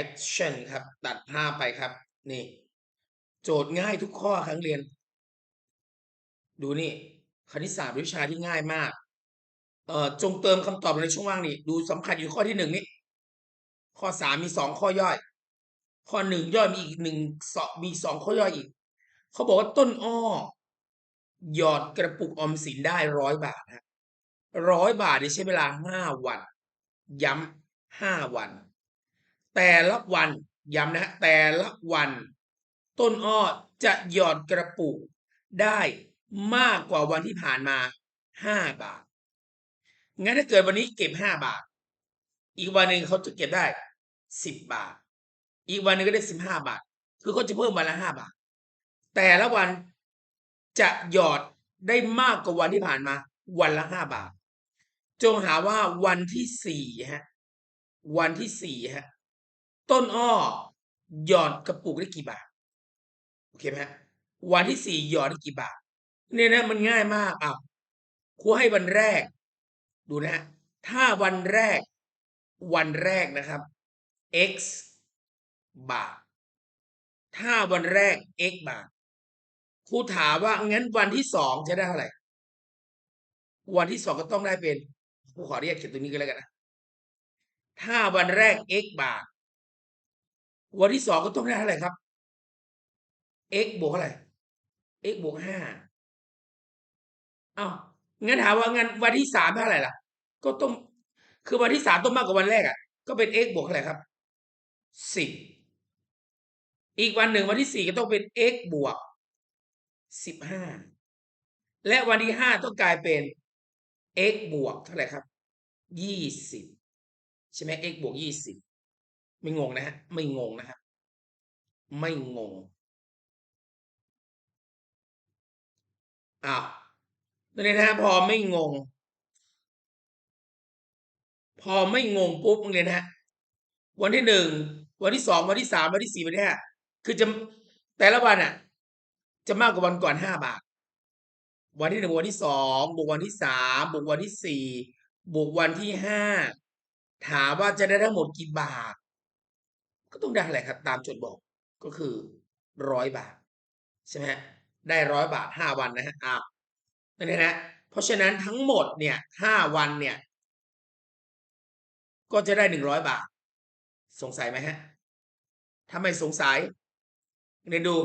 action ครับ ตัดภาพไปครับ นี่ โจทย์ง่ายทุกข้อครั้งเรียน ดูนี่ คณิตศาสตร์วิชาที่ง่ายมาก เอ่อจงเติมคำตอบในช่องว่างนี่ดูสำคัญอยู่ข้อที่หนึ่งนี่ข้อสามมีสองข้อย่อย ข้อหนึ่งย่อยมีอีกหนึ่งสอมีสองข้อย่อยอีก เขาบอกว่าต้นอ้อ หยอดกระปุกออมสินได้ร้อยบาทฮะร้อยบาทนี่ใช้เวลาห้าวัน ย้ำห้าวัน แต่ละวันย้ำนะฮะแต่ละวัน ต้นอ้อจะหยอดกระปุกได้มากกว่าวันที่ผ่านมาห้าบาท งั้นถ้าเกิดวันนี้เก็บห้าบาท อีกวันหนึ่งเขาจะเก็บได้สิบบาท อีกวันหนึ่งก็ได้สิบห้าบาท คือเขาจะเพิ่มวันละห้าบาท แต่ละวันจะหยอดได้มากกว่าวันที่ผ่านมา วันละห้าบาท จงหาว่าวันที่สี่ฮะ วันที่สี่ฮะ ต้นอ้อหยอดกระปุกได้กี่บาทโอเคไหมฮะวันที่สี่หยอดได้กี่บาทเนี่ยนะมันง่ายมากอ้าวครูให้วันแรก ดูนะฮะถ้าวันแรก วันแรกนะครับ x บาท ถ้าวันแรก x บาทครูถามว่างั้นวันที่สองจะได้เท่าไหร่ วันที่สองก็ต้องได้เป็นครูขอเรียกเขียนตรงนี้ก็แล้วกันนะ ถ้าวันแรก x บาท วันที่สองก็ต้องได้เท่าไหร่ครับ x บวกเท่าไหร่ x บวกห้าเอ้างั้นถามว่างั้นวันที่สามเท่าไหร่ล่ะ ก็ต้อง คือวันที่สามต้องมากกว่าวันแรกอะ ก็เป็น x บวกเท่าไหร่ครับสิบอีกวันหนึ่งวันที่สี่ก็ต้องเป็น x บวกสิบห้าและวันที่ห้าต้องกลายเป็น x บวกเท่าไหร่ครับยี่สิบใช่ไหม x บวกยี่สิบ ไม่งงนะฮะ ไม่งงนะครับ ไม่งง อ้าวนี่นะฮะพอไม่งง พอไม่งงปุ๊บเนี่ยนะฮะ วันที่หนึ่ง วันที่สอง วันที่สาม วันที่สี่วันที่ห้าคือจะแต่ละวันอะ จะมากกว่าวันก่อนห้าบาท วันที่หนึ่งวันที่สองบวกวันที่สามบวกวันที่สี่บวกวันที่ห้าถามว่าจะได้ทั้งหมดกี่บาท ก็ต้องได้อะไรครับ ตามจทย์บอกก็คือร้อยบาทใช่ไหมได้ร้อยบาทห้าวันนะฮะอ้าวนี่นะเพราะฉะนั้นทั้งหมดเนี่ยห้าวันเนี่ย ก็จะได้หนึ่งร้อยบาท สงสัยไหมฮะถ้าไม่สงสัยเรียนดู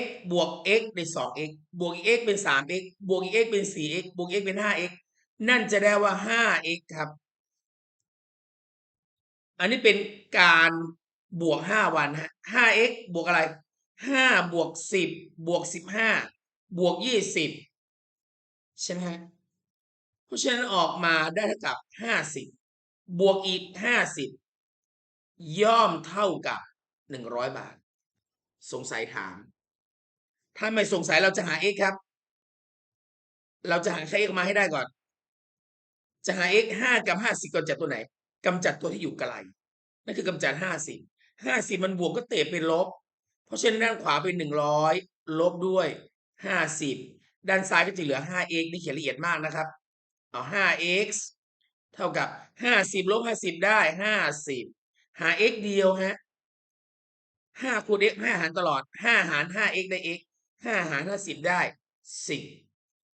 x บวก x เป็นสอง x บวก x เป็นสาม x บวก x เป็นสี่ x บวก x เป็นห้า x นั่นจะได้ว่าห้า x ครับ อันนี้เป็นการบวกห้าวันฮะห้า x บวกอะไรห้าบวกสิบบวกสิบห้าบวกยี่สิบใช่ไหมฮะเพราะฉะนั้นออกมาได้เท่ากับห้าสิบบวกอีกห้าสิบย่อมเท่ากับหนึ่งร้อยบาท สงสัยถาม ถ้าไม่สงสัยเราจะหา x ครับ เราจะหาค่า x มาให้ได้ก่อน จะหา x ห้ากับห้าสิบกำจัดตัวไหน กำจัดตัวที่อยู่ไกลนั่นคือกำจัดห้าสิบห้าสิบมันบวกก็เตะเป็นลบ เพราะฉะนั้นด้านขวาเป็นหนึ่งร้อยลบด้วยห้าสิบด้านซ้ายก็จะเหลือห้า x นี่เขียนละเอียดมากนะครับ เอาห้า x เท่ากับห้าสิบลบห้าสิบได้ห้าสิบหา x เดียวฮะห้าคูณ x ห้าหารตลอดห้าหารห้า x ได้ x ห้าหารห้าสิบได้สิบ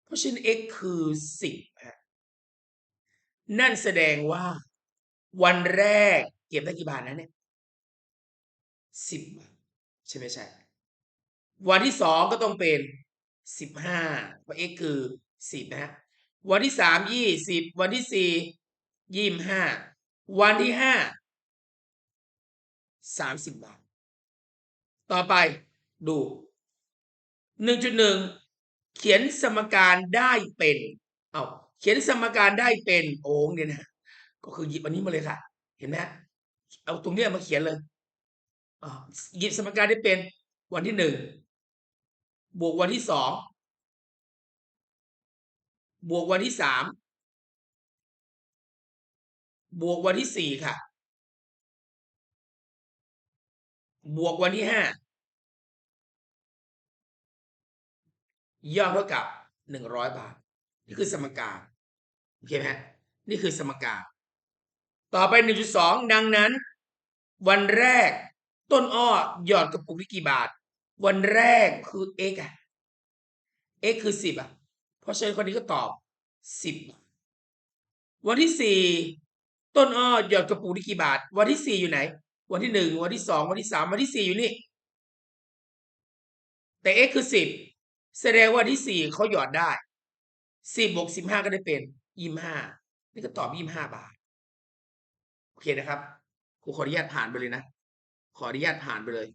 เพราะฉะนั้น x คือสิบฮะนั่นแสดงว่า วันแรกเก็บได้กี่บาทนะเนี่ยสิบบาทใช่ไหมใช่ วันที่สองก็ต้องเป็นสิบห้าเพราะ x คือสิบนะฮะวันที่สามยี่สิบวันที่สี่ยี่ห้าวันที่ห้าสามสิบบาท ต่อไปดูหนึ่งจุดหนึ่งเขียนสมการได้เป็น เอาเขียนสมการได้เป็น โอ้งเนี่ยนะ ก็คือหยิบอันนี้มาเลยค่ะ เห็นไหมเอาตรงเนี้ยมาเขียนเลยอหยิบสมการได้เป็นวันที่หนึ่งบวกวันที่สองบวกวันที่สามบวกวันที่สี่ค่ะ บวกวันที่ห้าย่อมเท่ากับหนึ่งร้อยบาท นี่คือสมการโอเคไหมนี่คือสมการ ต่อไปหนึ่งจุดสองดังนั้น วันแรกต้นอ้อหยอดกระปุกนี่กี่บาท วันแรกคือ x อะ x คือสิบอะเพราะฉะนั้นคนนี้ก็ตอบสิบวันที่สี่ต้นอ้อหยอดกระปุกนี่กี่บาท วันที่สี่อยู่ไหน วันที่หนึ่งวันที่สองวันที่สามวันที่สี่อยู่นี่ แต่ x คือสิบแสดงว่าที่สี่เขาหยอดได้สิบวกสิบห้าก็ได้เป็นยี่ห้านี่ก็ตอบยี่ห้าบาท เคนะครับครูขออนุญาตผ่านไปเลยนะ ขออนุญาตผ่านไปเลย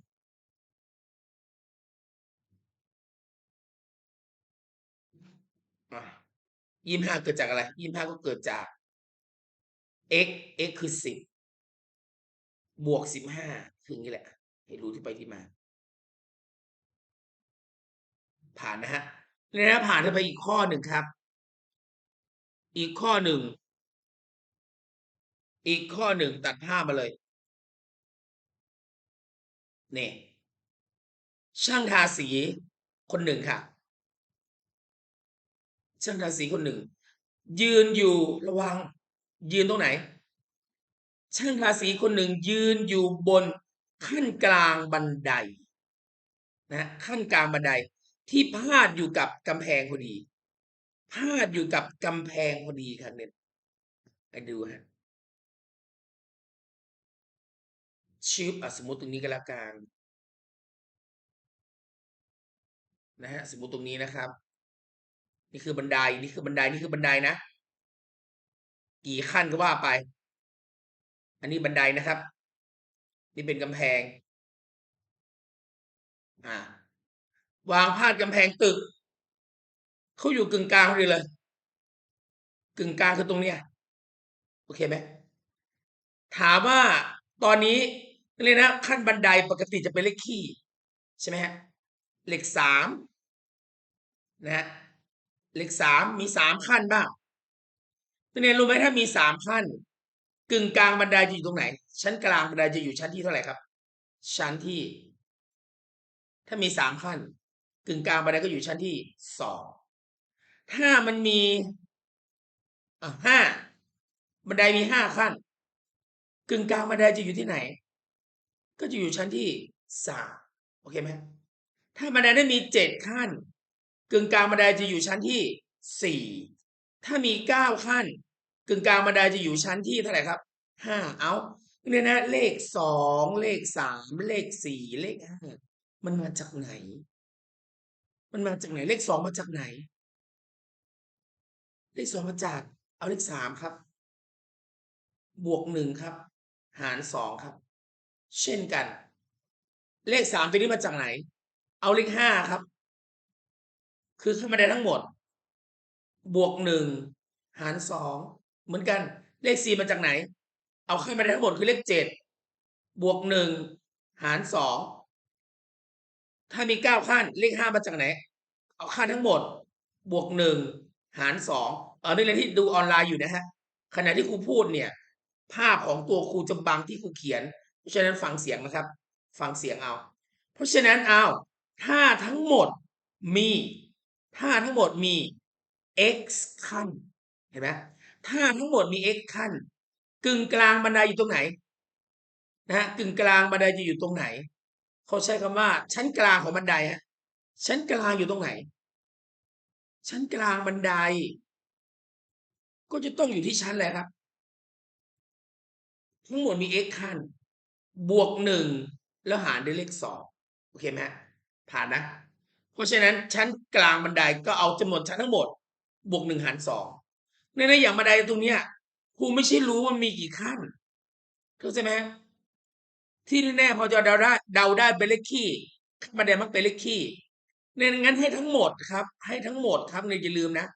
ยี่ห้าเกิดจากอะไร ยี่ห้าก็เกิดจาก x x คือสิบบวกสิบห้าคืองนี้แหละ ให้รู้ที่ไปที่มา ผ่านนะฮะเนี่ยนะผ่านไปอีกข้อหนึ่งครับ อีกข้อหนึ่ง อีกข้อหนึ่งตัดภาพมาเลยเนี่ยช่างทาสีคนหนึ่งค่ะ ช่างทาสีคนหนึ่ง ยืนอยู่ระวัง ยืนตรงไหน ช่างทาสีคนหนึ่ง ยืนอยู่บนขั้นกลางบันไดนะขั้นกลางบันไดที่พาดอยู่กับกำแพงพอดีพาดอยู่กับกำแพงพอดีครับเนี่ยไปดูฮะ ชิปอะสมมติตรงนี้ก็แล้วกันนะฮะสมมติตรงนี้นะครับ นี่คือบันไดนี่คือบันไดนี่คือบันไดนะ กี่ขั้นก็ว่าไป อันนี้บันไดนะครับ นี่เป็นกำแพง อ่าวางพาดกำแพงตึกเขาอยู่กึ่งกลางพอดีเลย กึ่งกลางคือตรงเนี้ยโอเคไหมถามว่าตอนนี้ เลยนะขั้นบันไดปกติจะเป็นเลขคี่ใช่ไหมฮะเลขสามนะฮะเลขสามมีสามขั้นบ้างตัวนี้รู้ไหมถ้ามีสามขั้น กึ่งกลางบันไดจะอยู่ตรงไหน ชั้นกลางบันไดจะอยู่ชั้นที่เท่าไหร่ครับ ชั้นที่ ถ้ามีสามขั้น กึ่งกลางบันไดก็อยู่ชั้นที่สองถ้ามันมีห้าบันไดมีห้าขั้น กึ่งกลางบันไดจะอยู่ที่ไหน ก็จะอยู่ชั้นที่สามโอเคไหมถ้าบันไดได้มีเจ็ดขั้นกึ่งกลางบันไดจะอยู่ชั้นที่สี่ถ้ามีเก้าขั้น กึ่งกลางบันไดจะอยู่ชั้นที่เท่าไหร่ครับห้าเอาเนี่ยนะเลขสองเลขสามเลขสี่เลขห้ามันมาจากไหน มันมาจากไหน เลขสองมาจากไหน เลขสองมาจาก เอาเลขสามครับ บวกหนึ่งครับ หารสองครับ เช่นกัน เลขสามตัวนี้มาจากไหน เอาเลขห้าครับ คือขึ้นมาได้ทั้งหมด บวกหนึ่งหารสองเหมือนกัน เลขสี่มาจากไหน เอาขึ้นมาได้ทั้งหมดคือเลขเจ็ดบวกหนึ่งหารสองถ้ามีเก้าขั้น เลขห้ามาจากไหน เอาขั้นทั้งหมด บวกหนึ่งหารสองเออนี่แหละที่ดูออนไลน์อยู่นะฮะขณะที่ครูพูดเนี่ย ภาพของตัวครูจะบังที่ครูเขียน เพราะฉะนั้นฟังเสียงนะครับ ฟังเสียงเอา เพราะฉะนั้นเอาถ้าทั้งหมดมีถ้าทั้งหมดมี x ขั้นเห็นไหมถ้าทั้งหมดมี x ขั้น กึ่งกลางบันไดอยู่ตรงไหนนะฮะกึ่งกลางบันไดจะอยู่ตรงไหน เขาใช้คำว่า ชั้นกลางของบันไดฮะชั้นกลางอยู่ตรงไหน ชั้นกลางบันได ก็จะต้องอยู่ที่ชั้นแหละครับ ทั้งหมดมี x ขั้น บวกหนึ่งแล้วหารด้วยเลขสองโอเคไหมผ่านนะ เพราะฉะนั้นชั้นกลางบันไดก็เอาจำนวนชั้นทั้งหมด บวกหนึ่งหารสองในในอย่างบันไดตรงเนี้ยครูไม่ใช่รู้ว่ามีกี่ขั้นเข้าใจไหมที่แน่ๆพอจะเดาได้เดาได้เป็นเลขคี่บันไดมักเป็นเลขคี่เนี่ยงั้นให้ทั้งหมดครับ ให้ทั้งหมดครับเนี่ยอย่าลืมนะ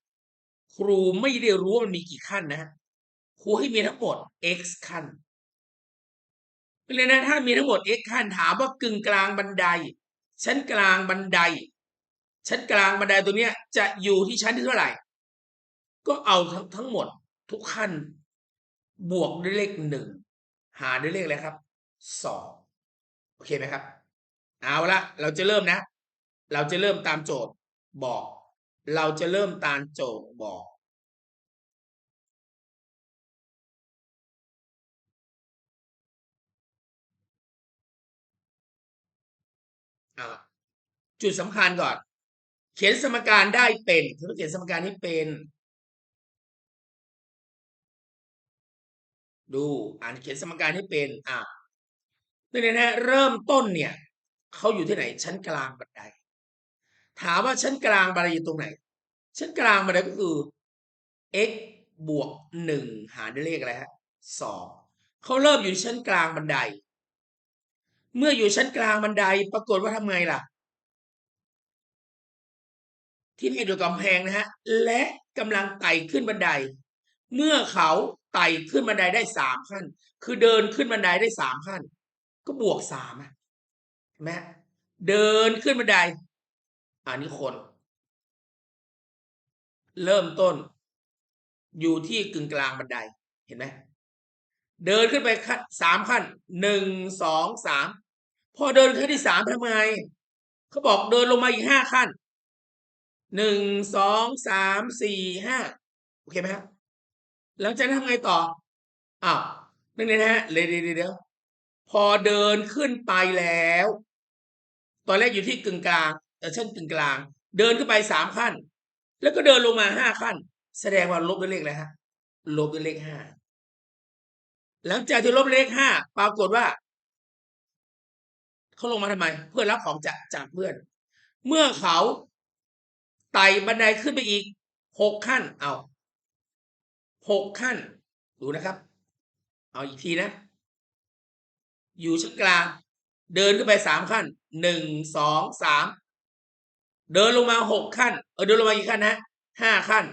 ครูไม่ได้รู้ว่ามันมีกี่ขั้นนะครูให้มีทั้งหมด x ขั้น เลยนะถ้ามีทั้งหมด x ขั้นถามว่ากึ่งกลางบันได ชั้นกลางบันได ชั้นกลางบันไดตัวเนี้ย จะอยู่ที่ชั้นที่เท่าไหร่ ก็เอาทั้งทั้งหมดทุกขั้น บวกด้วยเลขหนึ่งหาด้วยเลขอะไรครับสองโอเคไหมครับ เอาละเราจะเริ่มนะ เราจะเริ่มตามโจทย์บอก เราจะเริ่มตามโจทย์บอก จุดสำคัญก่อน เขียนสมการได้เป็นคือต้องเขียนสมการให้เป็น ดูอ่านเขียนสมการให้เป็นอ่านี่นะฮะเริ่มต้นเนี่ยเขาอยู่ที่ไหน ชั้นกลางบันได ถามว่าชั้นกลางบันไดอยู่ตรงไหน ชั้นกลางบันไดก็คือ x บวกหนึ่งหารด้วยเลขอะไรฮะสองเขาเริ่มอยู่ชั้นกลางบันได เมื่ออยู่ชั้นกลางบันไดปรากฏว่าทำไงล่ะ ที่ไม่ดูกำแพงนะฮะ และกำลังไต่ขึ้นบันได เมื่อเขาไต่ขึ้นบันไดได้สามขั้น คือเดินขึ้นบันไดได้สามขั้น ก็บวกสามอะเห็นไหมฮะเดินขึ้นบันไดอันนี้คน เริ่มต้น อยู่ที่กึ่งกลางบันไดเห็นไหม เดินขึ้นไปขั้นสามขั้นหนึ่งสองสามพอเดินขั้นที่สามทำไงเขาบอกเดินลงมาอีกห้าขั้นหนึ่งสองสามสี่ห้าโอเคไหมครับหลังจากนั้นทำไงต่ออ้าวนั่นเลยนะฮะเลยเดี๋ยวเดี๋ยวพอเดินขึ้นไปแล้ว ตอนแรกอยู่ที่กึ่งกลางแต่ชั้นกึ่งกลาง เดินขึ้นไปสามขั้น แล้วก็เดินลงมาห้าขั้น แสดงว่าลบด้วยเลขอะไรฮะลบด้วยเลขห้า หลังจากที่ลบเลขห้าปรากฏว่าเขาลงมาทำไม เพื่อรับของจากจากเพื่อน เมื่อเขาไต่บันไดขึ้นไปอีกหกขั้น เอาหกขั้น ดูนะครับ เอาอีกทีนะ อยู่ชั้นกลาง เดินขึ้นไปสามขั้นหนึ่งสองสามเดินลงมาหกขั้น เออเดินลงมากี่ขั้นนะห้าขั้น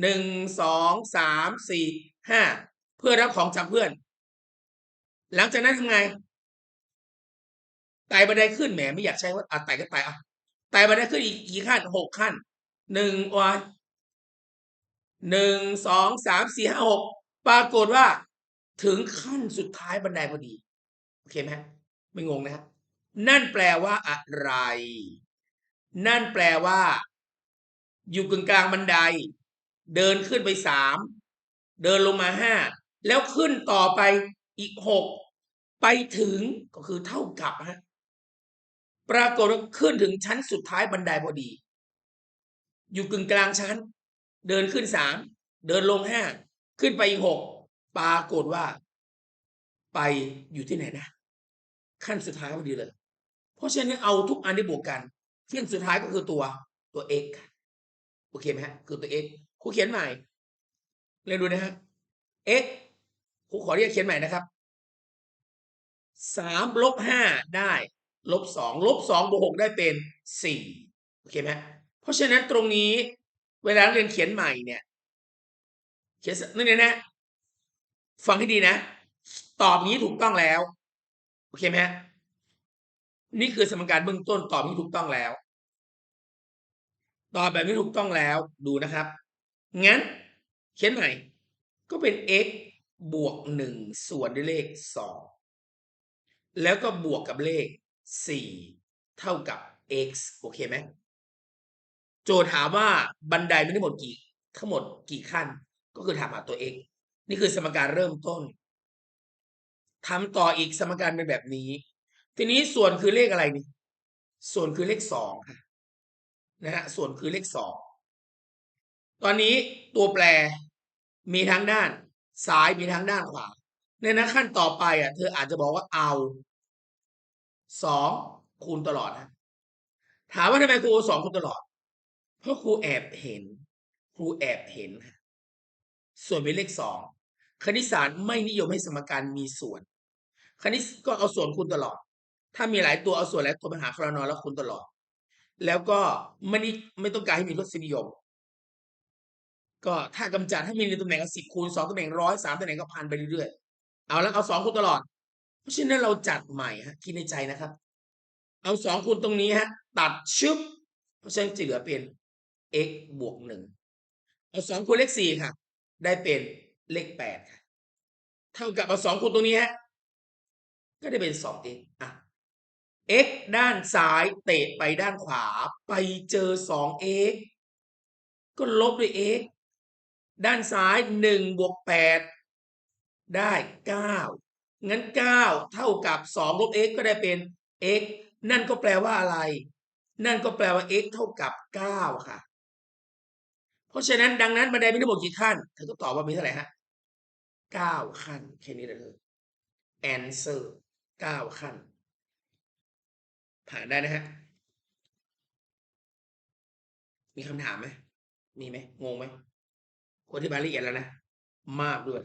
หนึ่งสองสามสี่ห้าเพื่อรับของจากเพื่อน หลังจากนั้นทำไงไต่บันไดขึ้นแหมไม่อยากใช้ว่าอะไต่ก็ไต่อะไต่บันไดขึ้นอีกกี่ขั้นหกขั้นหนึ่งวันหนึ่งสองสามสี่ห้าหกปรากฏว่า ถึงขั้นสุดท้ายบันไดพอดี โอเคไหมไม่งงนะครับนั่นแปลว่าอะไร นั่นแปลว่า อยู่กึ่งกลางบันได เดินขึ้นไปสามเดินลงมาห้าแล้วขึ้นต่อไปอีกหก ไปถึงก็คือเท่ากับฮะปรากฏว่าขึ้นถึงชั้นสุดท้ายบันไดพอดี อยู่กึ่งกลางชั้น เดินขึ้นสามเดินลงห้าขึ้นไปอีกหกปรากฏว่า ไปอยู่ที่ไหนนะ ขั้นสุดท้ายพอดีเลย เพราะฉะนั้นเอาทุกอันที่บวกกันขั้นสุดท้ายก็คือตัวตัว x โอเคไหมฮะ คือตัว x ครูเขียนใหม่เรียนดูนะฮะ x ครูขอเรียกเขียนใหม่นะครับ สามลบห้าได้ลบสองลบสองบวกหกได้เป็นสี่โอเคไหมเพราะฉะนั้นตรงนี้เวลาเรียนเขียนใหม่เนี่ยเขียนนั่นเองนะ ฟังให้ดีนะ ตอบนี้ถูกต้องแล้วโอเคไหมนี่คือสมการเบื้องต้นตอบนี้ถูกต้องแล้ว ตอบแบบนี้ถูกต้องแล้วดูนะครับงั้นเขียนใหม่ก็เป็น x บวกหนึ่งส่วนด้วยเลขสอง แล้วก็บวกกับเลขสี่เท่ากับ x โอเคไหมโจทย์ถามว่าบันไดมีทั้งหมดกี่ ทั้งหมดกี่ขั้น ก็คือถามหาตัว x นี่คือสมการเริ่มต้นทำต่ออีกสมการเป็นแบบนี้ ทีนี้ส่วนคือเลขอะไรนี่ ส่วนคือเลขสองค่ะนะฮะส่วนคือเลขสองตอนนี้ตัวแปรมีทั้งด้านซ้ายมีทั้งด้านขวา ในนั้นขั้นต่อไปอะเธออาจจะบอกว่าเอาสองคูณตลอดนะถามว่าทำไมครูสองคูณตลอด เพราะครูแอบเห็น ครูแอบเห็นส่วนเป็นเลขสองคณิตศาสตร์ไม่นิยมให้สมการมีส่วน คณิตก็เอาส่วนคูณตลอด ถ้ามีหลายตัวเอาส่วนหลายตัวไปหาคารานอนแล้วคูณตลอด แล้วก็ไม่ได้ไม่ต้องการให้มีรสนิยม ก็ถ้ากำจัดให้มีในตำแหน่งสิบคูณสองตำแหน่งร้อยสามตำแหน่งก็พันไปเรื่อยๆ เอาแล้วเอาสองคูณตลอด เพราะฉะนั้นเราจัดใหม่ฮะคิดในใจนะครับ เอาสองคูณตรงนี้ฮะ ตัดชึบเพราะฉะนั้นจะเหลือเป็น x บวกหนึ่งเอาสองคูณเลขสี่ค่ะ ได้เป็นเลขแปดค่ะเท่ากับเอาสองคูณตรงนี้ฮะก็ได้เป็นสอง x อะ x ด้านซ้ายเตะไปด้านขวา ไปเจอสอง x ก็ลบด้วย x ด้านซ้ายหนึ่งบวกแปด ได้เก้างั้นเก้าเท่ากับสองลบ x ก็ได้เป็น x นั่นก็แปลว่าอะไร นั่นก็แปลว่า x เท่ากับ 9 ค่ะ เพราะฉะนั้นดังนั้นบันไดมีทั้งหมดกี่ขั้น เธอก็ตอบว่ามีเท่าไหร่ฮะ9ขั้นแค่นี้เลยเธอ answer 9ขั้น ผ่านได้นะฮะ มีคำถามไหม มีไหม งงไหม คนที่บาละเอียดแล้วนะ มากด้วย